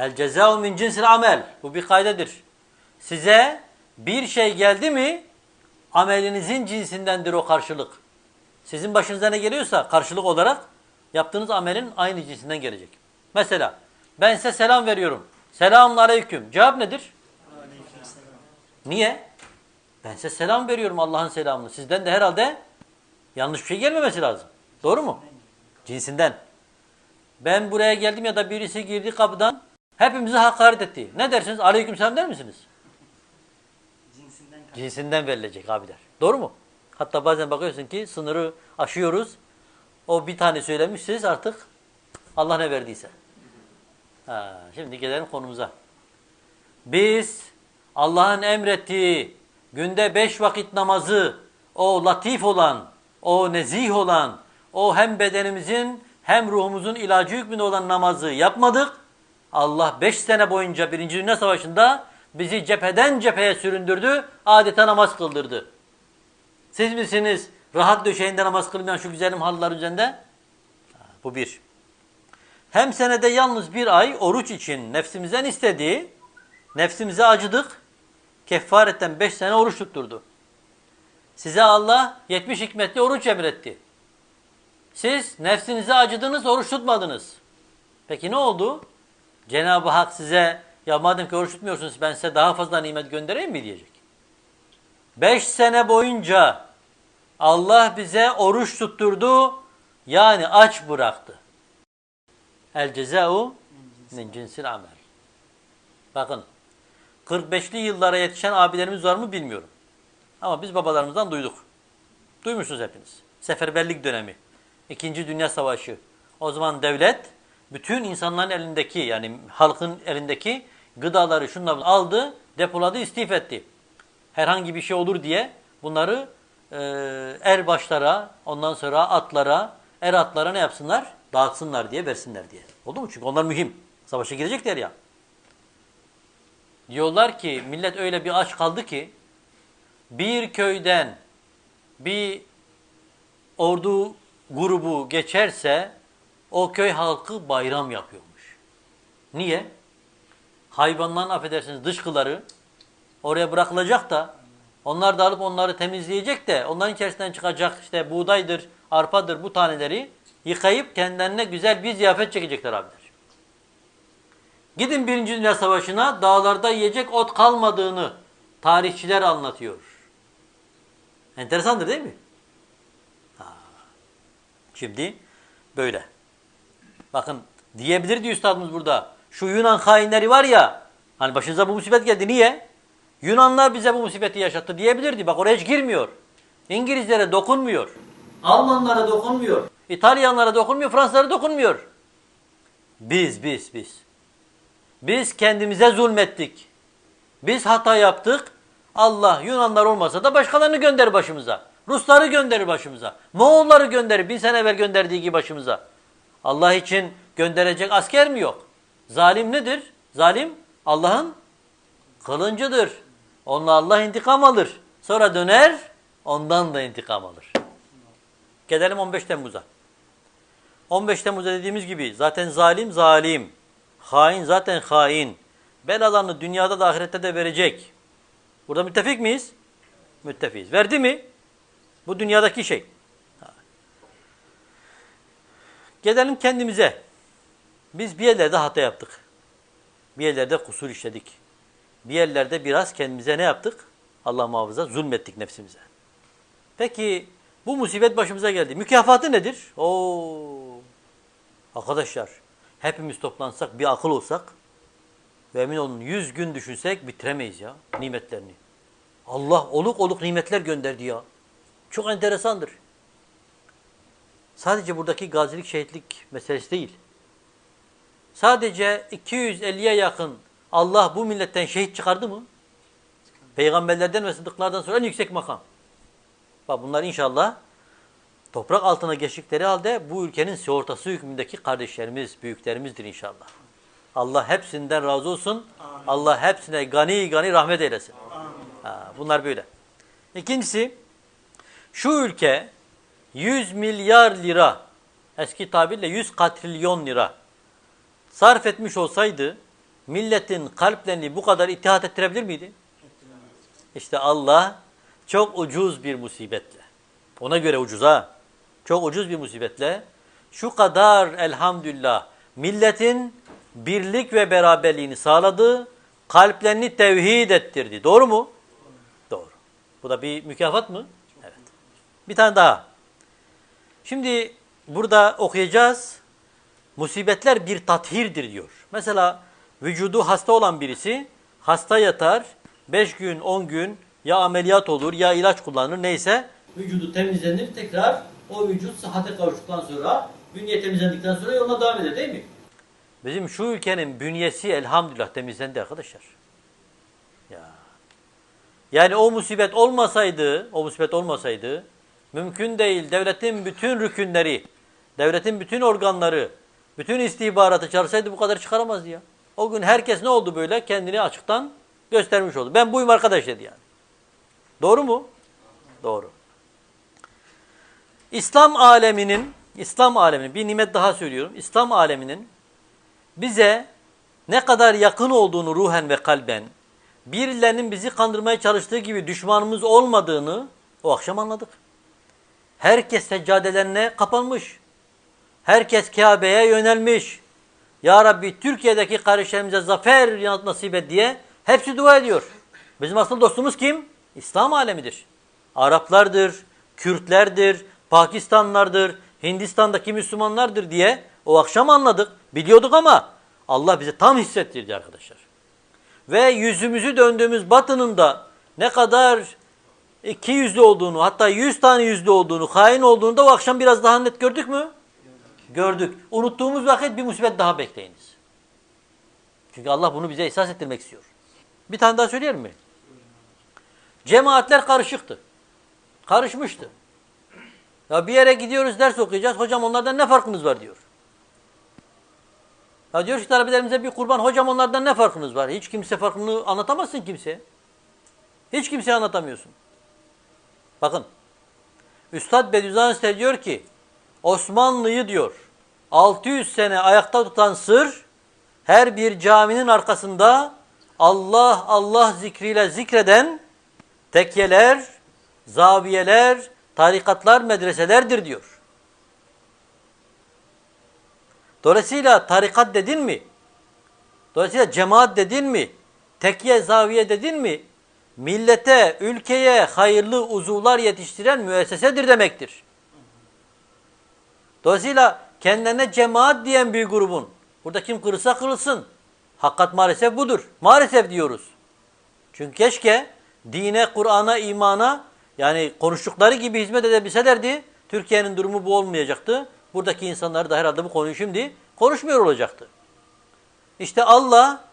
El cezâu min cinsil amel. Bu bir kaydedir. Size bir şey geldi mi amelinizin cinsindendir o karşılık. Sizin başınıza ne geliyorsa karşılık olarak yaptığınız amelin aynı cinsinden gelecek. Mesela ben size selam veriyorum. Selamun aleyküm. Cevap nedir? Niye? Ben size selam veriyorum Allah'ın selamını. Sizden de herhalde yanlış bir şey gelmemesi lazım. Doğru mu? Cinsinden. Ben buraya geldim ya da birisi girdi kapıdan hepimizi hakaret etti. Ne dersiniz? Aleyküm selam der misiniz? Cinsinden Cinsinden verilecek abiler. Doğru mu? Hatta bazen bakıyorsun ki sınırı aşıyoruz. O bir tane söylemiş siz artık Allah ne verdiyse. Ha, şimdi gelelim konumuza. Biz Allah'ın emrettiği günde beş vakit namazı o latif olan, o nezih olan, o hem bedenimizin hem ruhumuzun ilacı hükmünde olan namazı yapmadık. Allah beş sene boyunca Birinci Dünya Savaşı'nda bizi cepheden cepheye süründürdü, adeta namaz kıldırdı. Siz misiniz rahat döşeğinde namaz kılmayan şu güzelim halılar üzerinde? Bu bir. Hem senede yalnız bir ay oruç için nefsimizden istediği, nefsimize acıdık, kefaretten beş sene oruç tutturdu. Size Allah 70 hikmetli oruç emretti. Siz nefsinize acıdınız, oruç tutmadınız. Peki ne oldu? Cenab-ı Hak size ya madem ki oruç tutmuyorsunuz ben size daha fazla nimet göndereyim mi diyecek. Beş sene boyunca Allah bize oruç tutturdu, yani aç bıraktı. El cezau min cinsil amel. Bakın 45'li yıllara yetişen abilerimiz var mı bilmiyorum. Ama biz babalarımızdan duyduk. Duymuşsunuz hepiniz. Seferberlik dönemi. İkinci Dünya Savaşı. O zaman devlet bütün insanların elindeki yani halkın elindeki gıdaları şunları aldı, depoladı, istif etti. Herhangi bir şey olur diye bunları e, er başlara, ondan sonra atlara, er atlara ne yapsınlar? Dağıtsınlar diye, versinler diye. Oldu mu? Çünkü onlar mühim. Savaşa girecekler ya. Diyorlar ki millet öyle bir aç kaldı ki bir köyden bir ordu grubu geçerse o köy halkı bayram yapıyormuş. Niye? Hayvanların affedersiniz dışkıları oraya bırakılacak da onlar da alıp onları temizleyecek de onların içerisinden çıkacak işte buğdaydır, arpadır bu taneleri yıkayıp kendilerine güzel bir ziyafet çekecekler abiler. Gidin Birinci Dünya Savaşı'na dağlarda yiyecek ot kalmadığını tarihçiler anlatıyor. Enteresandır değil mi? Şimdi böyle. Bakın diyebilirdi üstadımız burada. Şu Yunan hainleri var ya, hani başınıza bu musibet geldi. Niye? Yunanlar bize bu musibeti yaşattı diyebilirdi. Bak oraya hiç girmiyor. İngilizlere dokunmuyor. Almanlara dokunmuyor. İtalyanlara dokunmuyor, Fransızlara dokunmuyor. Biz, biz, biz. Biz kendimize zulmettik. Biz hata yaptık. Allah Yunanlar olmasa da başkalarını gönderir başımıza. Rusları gönderir başımıza. Moğolları gönderir. Bin sene evvel gönderdiği gibi başımıza. Allah için gönderecek asker mi yok? Zalim nedir? Zalim Allah'ın kılıncıdır. Onunla Allah intikam alır. Sonra döner ondan da intikam alır. Gelelim 15 Temmuz'a. 15 Temmuz'da dediğimiz gibi zaten zalim zalim. Hain zaten hain. Belalarını dünyada da ahirette de verecek. Burada müttefik miyiz? Müttefiyiz. Verdi mi? Bu dünyadaki şey. Gelelim kendimize. Biz bir yerlerde hata yaptık. Bir yerlerde kusur işledik. Bir yerlerde biraz kendimize ne yaptık? Allah muhafaza zulmettik nefsimize. Peki bu musibet başımıza geldi. Mükafatı nedir? Oo. Arkadaşlar hepimiz toplansak bir akıl olsak ve emin olun yüz gün düşünsek bitiremeyiz ya nimetlerini. Allah oluk oluk nimetler gönderdi ya. Çok enteresandır. Sadece buradaki gazilik şehitlik meselesi değil. Sadece 250'ye yakın Allah bu milletten şehit çıkardı mı? Peygamberlerden ve sıddıklardan sonra en yüksek makam. Bak bunlar inşallah toprak altına geçtikleri halde bu ülkenin sigortası hükmündeki kardeşlerimiz, büyüklerimizdir inşallah. Allah hepsinden razı olsun. Allah hepsine gani gani rahmet eylesin. Ha, bunlar böyle. İkincisi, şu ülke 100 milyar lira, eski tabirle 100 katrilyon lira sarf etmiş olsaydı milletin kalplerini bu kadar ittihat ettirebilir miydi? İşte Allah çok ucuz bir musibetle, ona göre ucuz ha, çok ucuz bir musibetle şu kadar elhamdülillah milletin birlik ve beraberliğini sağladı, kalplerini tevhid ettirdi. Doğru mu? Doğru. Bu da bir mükafat mı? Evet. Bir tane daha. Şimdi burada okuyacağız. Musibetler bir tathirdir diyor. Mesela vücudu hasta olan birisi hasta yatar, 5 gün 10 gün ya ameliyat olur ya ilaç kullanır neyse. Vücudu temizlenir tekrar o vücut sıhhate kavuştuktan sonra bünye temizlendikten sonra yoluna devam eder değil mi? Bizim şu ülkenin bünyesi elhamdülillah temizlendi arkadaşlar. Ya. Yani o musibet olmasaydı, o musibet olmasaydı mümkün değil devletin bütün rükünleri, devletin bütün organları, bütün istihbaratı çalışsaydı bu kadar çıkaramazdı ya. O gün herkes ne oldu böyle? Kendini açıktan göstermiş oldu. Ben buyum arkadaş dedi yani. Doğru mu? Doğru. İslam aleminin, İslam aleminin bir nimet daha söylüyorum. İslam aleminin bize ne kadar yakın olduğunu ruhen ve kalben, birilerinin bizi kandırmaya çalıştığı gibi düşmanımız olmadığını o akşam anladık. Herkes seccadelerine kapanmış. Herkes Kabe'ye yönelmiş. Ya Rabbi Türkiye'deki kardeşlerimize zafer nasip et diye hepsi dua ediyor. Bizim asıl dostumuz kim? İslam alemidir. Araplardır, Kürtlerdir, Pakistanlardır, Hindistan'daki Müslümanlardır diye o akşam anladık. Biliyorduk ama Allah bize tam hissettirdi arkadaşlar. Ve yüzümüzü döndüğümüz batının da ne kadar iki yüzlü olduğunu hatta yüz tane yüzlü olduğunu, hain olduğunu da o akşam biraz daha net gördük mü? Gördük. Unuttuğumuz vakit bir musibet daha bekleyiniz. Çünkü Allah bunu bize ihsas ettirmek istiyor. Bir tane daha söyleyelim mi? Cemaatler karışıktı. Karışmıştı. Ya bir yere gidiyoruz ders okuyacağız. Hocam onlardan ne farkınız var diyor. Ya diyor ki talebelerimize bir kurban. Hocam onlardan ne farkınız var? Hiç kimse farkını anlatamazsın kimseye. Hiç kimseye anlatamıyorsun. Bakın. Üstad Bediüzzaman diyor ki Osmanlı'yı diyor 600 sene ayakta tutan sır her bir caminin arkasında Allah Allah zikriyle zikreden tekyeler, zaviyeler, tarikatlar, medreselerdir diyor. Dolayısıyla tarikat dedin mi? Dolayısıyla cemaat dedin mi? Tekye, zaviye dedin mi? Millete, ülkeye hayırlı uzuvlar yetiştiren müessesedir demektir. Dolayısıyla kendilerine cemaat diyen bir grubun, burada kim kırılsa kırılsın. Hakikat maalesef budur. Maalesef diyoruz. Çünkü keşke dine, Kur'an'a, imana yani konuştukları gibi hizmet edebilselerdi Türkiye'nin durumu bu olmayacaktı. Buradaki insanlar da herhalde bu konuyu şimdi konuşmuyor olacaktı. İşte Allah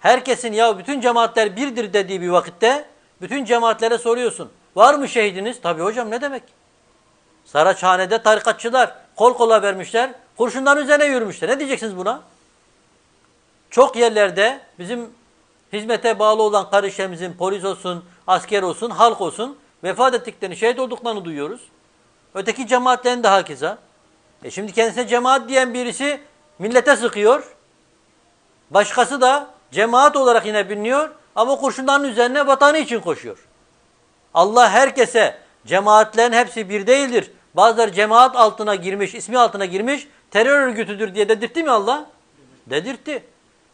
herkesin ya bütün cemaatler birdir dediği bir vakitte bütün cemaatlere soruyorsun. Var mı şehidiniz? Tabii hocam ne demek? Saraçhane'de tarikatçılar kol kola vermişler. Kurşunların üzerine yürümüşler. Ne diyeceksiniz buna? Çok yerlerde bizim hizmete bağlı olan kardeşlerimizin polis olsun, asker olsun, halk olsun vefat ettiklerini, şehit olduklarını duyuyoruz. Öteki cemaatlerin de hakeza. E şimdi kendisine cemaat diyen birisi millete sıkıyor. Başkası da cemaat olarak yine biliniyor ama kurşunların üzerine vatanı için koşuyor. Allah herkese cemaatlerin hepsi bir değildir. Bazıları cemaat altına girmiş, ismi altına girmiş, terör örgütüdür diye dedirtti mi Allah? Dedirtti.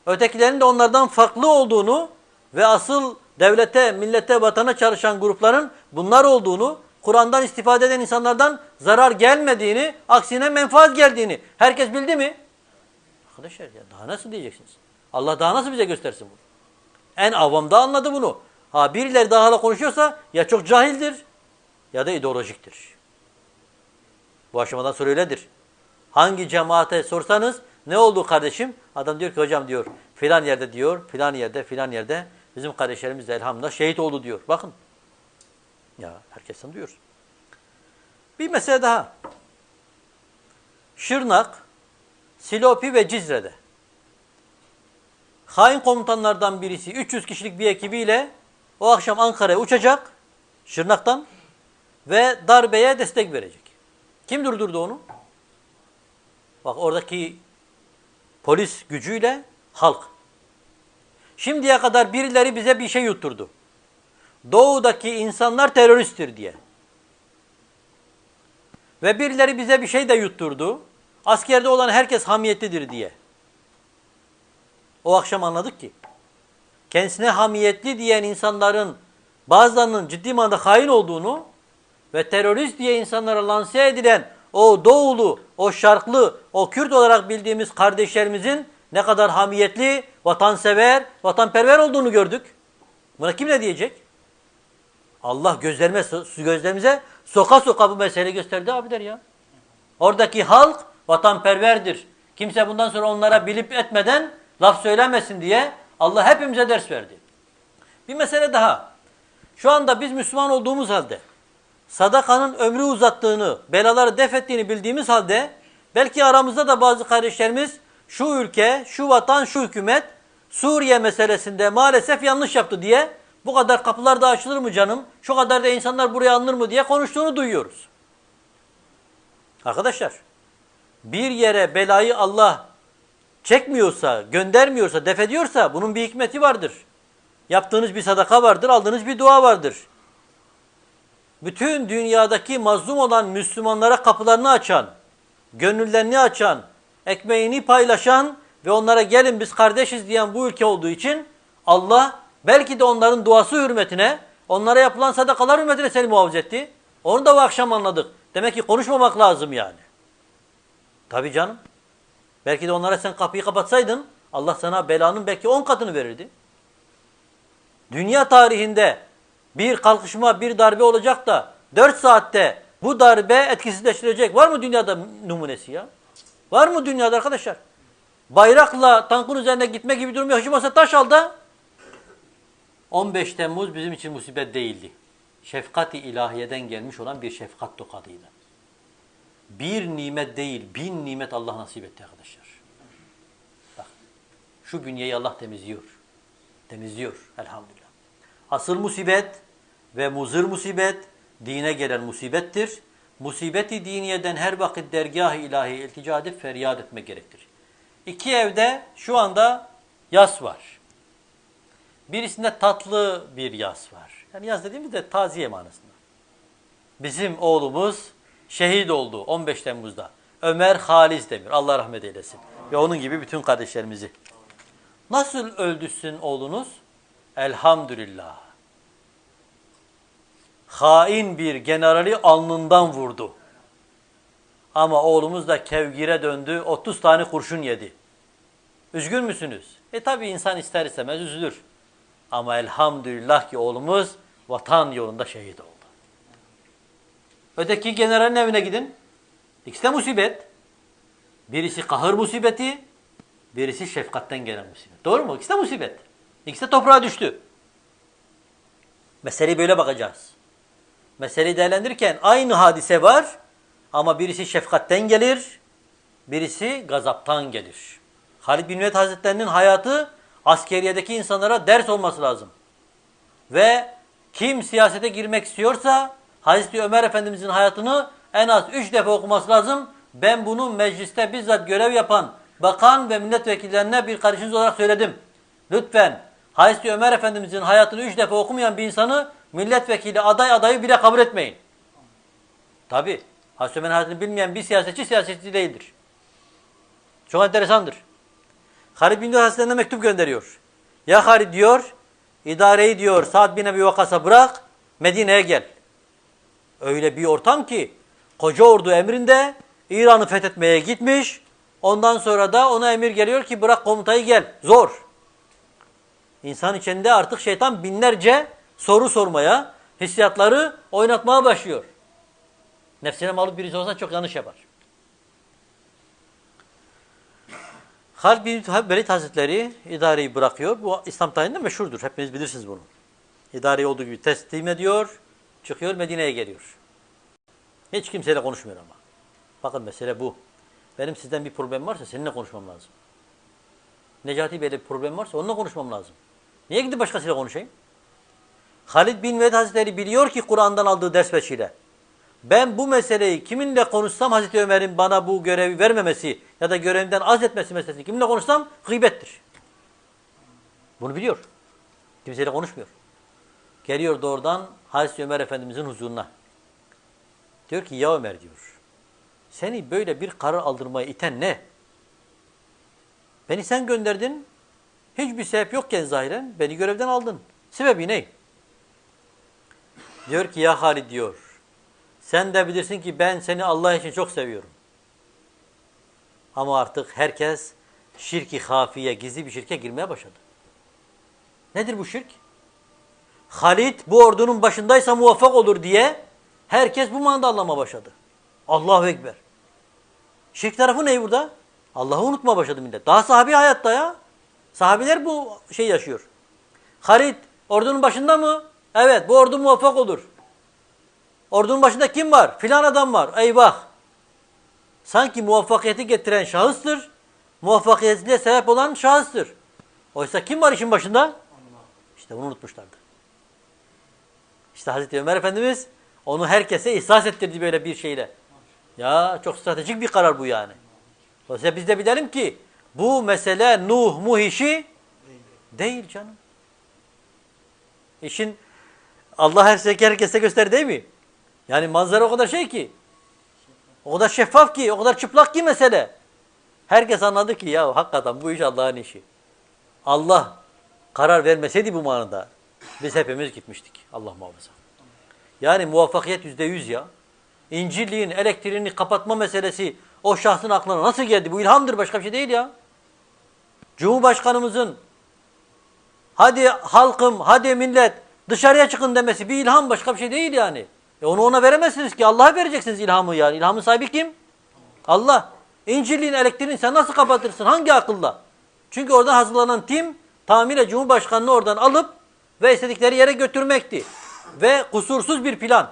Ötekilerin de onlardan farklı olduğunu ve asıl devlete, millete, vatana çalışan grupların bunlar olduğunu, Kur'an'dan istifade eden insanlardan zarar gelmediğini, aksine menfaat geldiğini herkes bildi mi? Arkadaşlar ya daha nasıl diyeceksiniz? Allah daha nasıl bize göstersin bunu? En avam da anladı bunu. Ha birileri daha hala konuşuyorsa ya çok cahildir ya da ideolojiktir. Bu aşamadan sonra öyledir. Hangi cemaate sorsanız ne oldu kardeşim? Adam diyor ki hocam diyor filan yerde diyor, filan yerde, filan yerde bizim kardeşlerimiz de elhamdülillah şehit oldu diyor. Bakın. Ya herkesten duyuyor. Bir mesele daha. Şırnak, Silopi ve Cizre'de. Hain komutanlardan birisi 300 kişilik bir ekibiyle o akşam Ankara'ya uçacak Şırnak'tan ve darbeye destek verecek. Kim durdurdu onu? Bak oradaki polis gücüyle halk. Şimdiye kadar birileri bize bir şey yutturdu. Doğudaki insanlar teröristtir diye. Ve birileri bize bir şey de yutturdu. Askerde olan herkes hamiyetlidir diye. O akşam anladık ki kendisine hamiyetli diyen insanların bazılarının ciddi manada hain olduğunu ve terörist diye insanlara lanse edilen o doğulu, o şarklı, o Kürt olarak bildiğimiz kardeşlerimizin ne kadar hamiyetli, vatansever, vatanperver olduğunu gördük. Buna kim ne diyecek? Allah gözlerime, gözlerimize soka soka bu meseleyi gösterdi abiler ya. Oradaki halk vatanperverdir. Kimse bundan sonra onlara bilip etmeden laf söylemesin diye Allah hepimize ders verdi. Bir mesele daha. Şu anda biz Müslüman olduğumuz halde sadakanın ömrü uzattığını, belaları def ettiğini bildiğimiz halde belki aramızda da bazı kardeşlerimiz şu ülke, şu vatan, şu hükümet Suriye meselesinde maalesef yanlış yaptı diye bu kadar kapılar da açılır mı canım, şu kadar da insanlar buraya alınır mı diye konuştuğunu duyuyoruz. Arkadaşlar bir yere belayı Allah çekmiyorsa, göndermiyorsa, def ediyorsa bunun bir hikmeti vardır. Yaptığınız bir sadaka vardır, aldığınız bir dua vardır. Bütün dünyadaki mazlum olan Müslümanlara kapılarını açan, gönüllerini açan, ekmeğini paylaşan ve onlara gelin biz kardeşiz diyen bu ülke olduğu için Allah belki de onların duası hürmetine, onlara yapılan sadakalar hürmetine seni muhafaza etti. Onu da bu akşam anladık. Demek ki konuşmamak lazım yani. Tabii canım. Belki de onlara sen kapıyı kapatsaydın Allah sana belanın belki on katını verirdi. Dünya tarihinde bir kalkışma, bir darbe olacak da dört saatte bu darbe etkisizleştirecek. Var mı dünyada numunesi ya? Var mı dünyada arkadaşlar? Bayrakla tankın üzerine gitme gibi durum yok. Hiç olmazsa taş al da 15 Temmuz bizim için musibet değildi. Şefkat-i ilahiyeden gelmiş olan bir şefkat tokadıydı. Bir nimet değil, bin nimet Allah nasip etti arkadaşlar. Bak, şu bünyeyi Allah temizliyor. Temizliyor elhamdülillah. Asıl musibet ve muzır musibet dine gelen musibettir. Musibeti diniyeden her vakit dergah-ı ilahi iltica edip feryat etmek gerektir. İki evde şu anda yas var. Birisinde tatlı bir yas var. Yani yas dediğimizde taziye manasında. Bizim oğlumuz şehit oldu 15 Temmuz'da. Ömer Halis Demir. Allah rahmet eylesin. Ve onun gibi bütün kardeşlerimizi. Nasıl öldüsün oğlunuz? Elhamdülillah. Hain bir generali alnından vurdu. Ama oğlumuz da kevgire döndü. 30 tane kurşun yedi. Üzgün müsünüz? E tabi insan ister istemez üzülür. Ama elhamdülillah ki oğlumuz vatan yolunda şehit oldu. Öteki generalin evine gidin. İkisi de musibet. Birisi kahır musibeti, birisi şefkatten gelen musibet. Doğru mu? İkisi de musibet. İkisi de toprağa düştü. Meseleyi böyle bakacağız. Meseleyi değerlendirirken aynı hadise var ama birisi şefkatten gelir, birisi gazaptan gelir. Halid bin Velid Hazretlerinin hayatı askeriyedeki insanlara ders olması lazım. Ve kim siyasete girmek istiyorsa Hazreti Ömer Efendimizin hayatını en az üç defa okuması lazım. Ben bunu mecliste bizzat görev yapan bakan ve milletvekillerine bir kardeşiniz olarak söyledim. Lütfen Hazreti Ömer Efendimizin hayatını üç defa okumayan bir insanı milletvekili aday adayı bile kabul etmeyin. Tabi Hazreti Ömer'in hayatını bilmeyen bir siyasetçi siyasetçi değildir. Çok enteresandır. Halid bin Hazretlerine mektup gönderiyor. Ya Halid diyor, idareyi diyor Sa'd bin Ebi Vakas'a bırak, Medine'ye gel. Öyle bir ortam ki koca ordu emrinde İran'ı fethetmeye gitmiş. Ondan sonra da ona emir geliyor ki bırak komutayı gel. Zor. İnsan içinde artık şeytan binlerce soru sormaya, hissiyatları oynatmaya başlıyor. Nefsine malıp birisi olsa çok yanlış yapar. Halid bin Velid Hazretleri idareyi bırakıyor. Bu İslam tarihinde meşhurdur. Hepiniz bilirsiniz bunu. İdareyi olduğu gibi teslim ediyor. Çıkıyor Medine'ye geliyor. Hiç kimseyle konuşmuyor ama. Bakın mesele bu. Benim sizden bir problem varsa seninle konuşmam lazım. Necati Bey'le bir problem varsa onunla konuşmam lazım. Niye gidip başkasıyla konuşayım? Halid bin Velid Hazretleri biliyor ki Kur'an'dan aldığı ders veçiyle. Ben bu meseleyi kiminle konuşsam Hazreti Ömer'in bana bu görevi vermemesi ya da görevimden az etmesi meselesi kiminle konuşsam gıybettir. Bunu biliyor. Kimseyle konuşmuyor. Geliyor doğrudan Hazreti Ömer Efendimizin huzuruna. Diyor ki ya Ömer diyor. Seni böyle bir karar aldırmaya iten ne? Beni sen gönderdin. Hiçbir sebep yokken zahiren beni görevden aldın. Sebebi ne? Diyor ki ya Halid diyor. Sen de bilirsin ki ben seni Allah için çok seviyorum. Ama artık herkes şirki hafiye, gizli bir şirke girmeye başladı. Nedir bu şirk? Halid bu ordunun başındaysa muvaffak olur diye herkes bu manada anlamaya başladı. Allahu Ekber. Şirk tarafı ne burada? Allah'ı unutma başladı millet. Daha sahabi hayatta ya. Sahabiler bu şey yaşıyor. Halid ordunun başında mı? Evet bu ordu muvaffak olur. Ordunun başında kim var? Filan adam var. Eyvah. Sanki muvaffakiyeti getiren şahıstır. Muvaffakiyetine sebep olan şahıstır. Oysa kim var işin başında? İşte bunu unutmuşlardı. İşte Hazreti Ömer Efendimiz onu herkese ihsas ettirdi böyle bir şeyle. Ya çok stratejik bir karar bu yani. Dolayısıyla biz de bilelim ki bu mesele Nuh muh işi değil canım. İşin Allah her şeyi herkese göster değil mi? Yani manzara o kadar şey ki. O kadar şeffaf ki, o kadar çıplak ki mesele. Herkes anladı ki ya hakikaten bu iş Allah'ın işi. Allah karar vermeseydi bu manada biz hepimiz gitmiştik. Allah muhafaza. Yani muvaffakiyet yüzde yüz ya. İncirliğin elektriğini kapatma meselesi o şahsın aklına nasıl geldi? Bu ilhamdır başka bir şey değil ya. Cumhurbaşkanımızın hadi halkım, hadi millet dışarıya çıkın demesi bir ilham başka bir şey değil yani. E onu ona veremezsiniz ki Allah'a vereceksiniz ilhamı yani. İlhamın sahibi kim? Allah. İncirliğin elektriğini sen nasıl kapatırsın? Hangi akılla? Çünkü oradan hazırlanan tim tamamıyla Cumhurbaşkanı'nı oradan alıp ve istedikleri yere götürmekti. Ve kusursuz bir plan.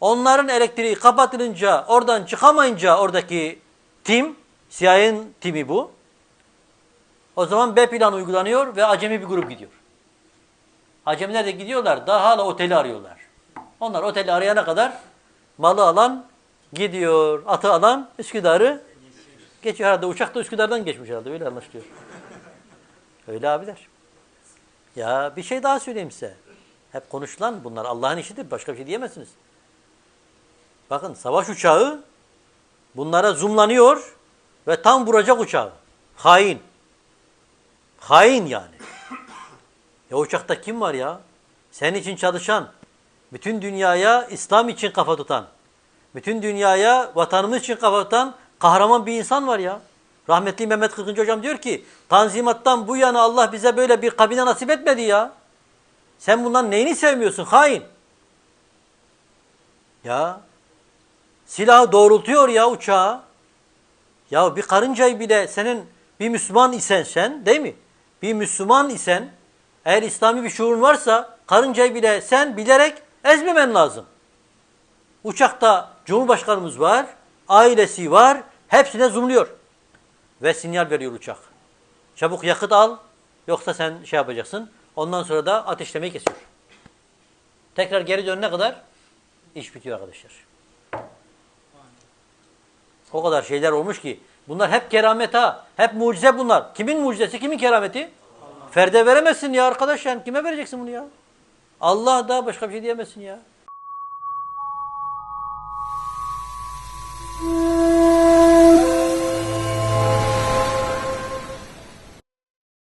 Onların elektriği kapatılınca, oradan çıkamayınca oradaki tim, CIA'nin timi bu. O zaman B planı uygulanıyor ve acemi bir grup gidiyor. Acemiler de gidiyorlar, daha hala oteli arıyorlar. Onlar oteli arayana kadar malı alan gidiyor, atı alan Üsküdar'ı geçiyor. Herhalde uçakta Üsküdar'dan geçmiş herhalde, öyle anlaşılıyor. Öyle abiler. Ya bir şey daha söyleyeyim size. Hep konuşulan bunlar Allah'ın işidir, başka bir şey diyemezsiniz. Bakın savaş uçağı bunlara zoomlanıyor ve tam vuracak uçağı. Hain. Hain yani. Ya uçakta kim var ya? Senin için çalışan, bütün dünyaya İslam için kafa tutan, bütün dünyaya vatanımız için kafa tutan kahraman bir insan var ya. Rahmetli Mehmet Kırkıncı hocam diyor ki, Tanzimat'tan bu yana Allah bize böyle bir kabine nasip etmedi ya. Sen bundan neyini sevmiyorsun? Hain. Ya silahı doğrultuyor ya uçağa. Ya bir karıncayı bile senin bir Müslüman isen sen değil mi? Bir Müslüman isen eğer İslami bir şuurun varsa karıncayı bile sen bilerek ezmemen lazım. Uçakta Cumhurbaşkanımız var, ailesi var, hepsine zoomluyor. Ve sinyal veriyor uçak. Çabuk yakıt al, yoksa sen şey yapacaksın. Ondan sonra da ateşlemeyi kesiyor. Tekrar geri dönene kadar iş bitiyor arkadaşlar. O kadar şeyler olmuş ki. Bunlar hep keramet ha. Hep mucize bunlar. Kimin mucizesi, kimin kerameti? Ferde veremezsin ya arkadaş yani. Kime vereceksin bunu ya? Allah da başka bir şey diyemezsin ya.